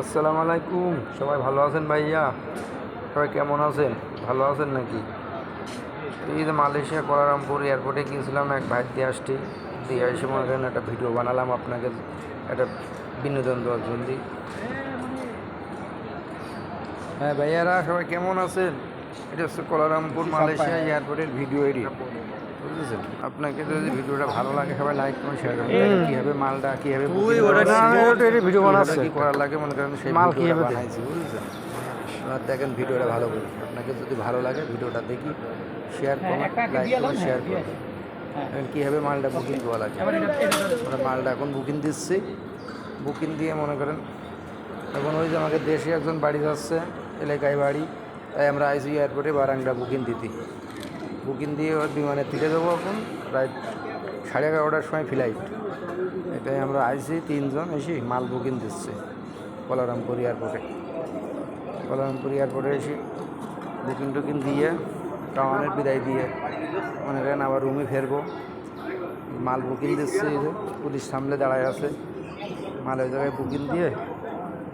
আসসালামু আলাইকুম। সবাই ভালো আছেন ভাইয়া? সবাই কেমন আছেন? ভালো আছেন নাকি? এই যে মালয়েশিয়া কোয়ালালামপুর এয়ারপোর্টে গিয়েছিলাম এক ভাই দিয়ে আসছি। দিয়ে এসে মনে করেন একটা ভিডিও বানালাম আপনাকে একটা বিনোদন দেওয়ার জন্য। হ্যাঁ ভাইয়ারা সবাই কেমন আছেন? এটা হচ্ছে কোয়ালালামপুর মালয়েশিয়া এয়ারপোর্টের ভিডিও এডিট বুঝেছেন? আপনাকে যদি ভিডিওটা ভালো লাগে সবাই লাইক করুন। শেয়ার করুন কীভাবে মালটা কীভাবে ভিডিও বানাচ্ছে। কি করার লাগে? মনে করেন সেই মাল কীভাবে? বানাইছি বুঝেছেন? আর দেখেন ভিডিওটা ভালো করে। আপনাকে যদি ভালো লাগে ভিডিওটা দেখি শেয়ার করুন লাইক করুন শেয়ার করুন। এখন কীভাবে মালটা বুকিং দেওয়া লাগে। আমরা মালটা এখন বুকিং দিচ্ছি। বুকিং দিয়ে মনে করেন এখন ওই যে আমাকে দেশে একজন বাড়ি যাচ্ছে এলাকায় বাড়ি তাই আমরা আইসি এয়ারপোর্টে বারাংটা বুকিং দিতি। বুকিং দিয়ে বিমানে তুলে দেবো এখন। প্রায় সাড়ে এগারোটার সময় ফ্লাইট। এটাই আমরা আইসি, তিনজন এসে মাল বুকিং দিচ্ছে কলারামপুর এয়ারপোর্টে। কলারামপুর এয়ারপোর্টে এসে বুকিং টুকিং দিয়ে টাওয়ানের বিদায় দিয়ে মনে করেন আবার রুমে ফেরবো। মাল বুকিং দিচ্ছে পুলিশ সামলে দাঁড়ায় আছে। মালের জায়গায় বুকিং দিয়ে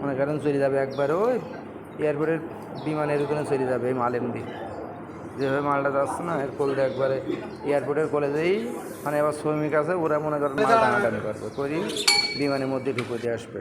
মনে করেন চলে যাবে একবার ওই এয়ারপোর্টের বিমানের ওখানে চলে যাবে এই মাল এমনি যেভাবে মালটা যাচ্ছে না, এর কোলটা একবারে এয়ারপোর্টের কলেজেই মানে আবার শ্রমিক আছে, ওরা মনে করেন মাল টানাটানি করবে। করি বিমানের মধ্যে ঢুকে দিয়ে আসবে।